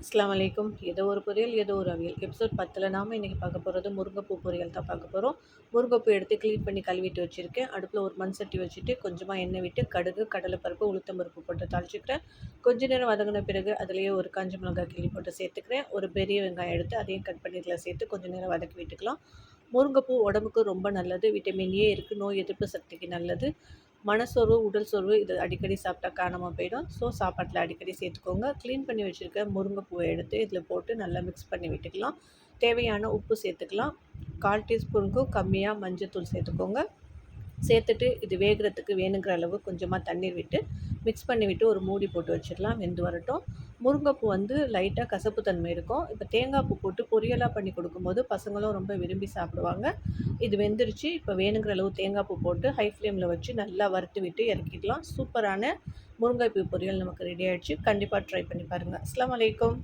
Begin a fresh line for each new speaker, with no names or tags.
அஸ்லாம் வலைக்கும் ஏதோ ஒரு பொரியல் ஏதோ ஒரு அவியல். எபிசோட் பத்தில் நாம் இன்றைக்கி பார்க்க போகிறது முருங்கைப்பூ பொரியல் தான் பார்க்க போகிறோம் முருங்கைப்பூ எடுத்து க்ளீன் பண்ணி கழுவிட்டு வச்சுருக்கேன். அடுப்பில் ஒரு மண் சட்டி வச்சுட்டு கொஞ்சமாக எண்ணெய் விட்டு கடுகு கடலைப்பருப்பு உளுத்தம் பருப்பு போட்டு தாளிச்சுக்கிறேன். கொஞ்ச நேரம் வதங்கின பிறகு அதுலேயே ஒரு காஞ்சி மிளகாய் கிள்ளி போட்டு சேர்த்துக்கிறேன். ஒரு பெரிய வெங்காயம் எடுத்து அதையும் கட் பண்ணி இதில் சேர்த்து கொஞ்சம் நேரம் வதக்கி விட்டுக்கலாம். முருங்கைப்பூ உடம்புக்கு ரொம்ப நல்லது. விட்டமின் ஏ இருக்குது நோய் எதிர்ப்பு சக்திக்கு நல்லது. மனசோர்வு உடல் சோர்வு இது அடிக்கடி சாப்பிட்டா காணாமல் போயிடும். ஸோ சாப்பாட்டில் அடிக்கடி சேர்த்துக்கோங்க. க்ளீன் பண்ணி வச்சுருக்க முருங்கைப்பூவை எடுத்து இதில் போட்டு நல்லா மிக்ஸ் பண்ணி விட்டுக்கலாம். தேவையான உப்பு சேர்த்துக்கலாம். கால் டீஸ்பூனுக்கும் கம்மியாக மஞ்சள் சேர்த்துக்கோங்க. சேர்த்துட்டு இது வேகிறதுக்கு வேணுங்கிற அளவு கொஞ்சமாக தண்ணீர் விட்டு மிக்ஸ் பண்ணி விட்டு ஒரு மூடி போட்டு வச்சிடலாம். வெந்து வரட்டும். முருங்கைப்பூ வந்து லைட்டாக கசப்பு தன்மை இருக்கும். இப்போ தேங்காய் பூ போட்டு பொரியலாக பண்ணி கொடுக்கும்போது பசங்களும் ரொம்ப விரும்பி சாப்பிடுவாங்க. இது வெந்துருச்சு. இப்போ வேணுங்கிற அளவு தேங்காய் பூ போட்டு ஹை ஃப்ளேமில் வச்சு நல்லா வறுத்து விட்டு இறக்கிக்கலாம் சூப்பரான முருங்கைப்பூ பொரியல் நமக்கு ரெடி ஆகிடுச்சு கண்டிப்பாக ட்ரை பண்ணி பாருங்கள் அஸ்லாம் வலைக்கம்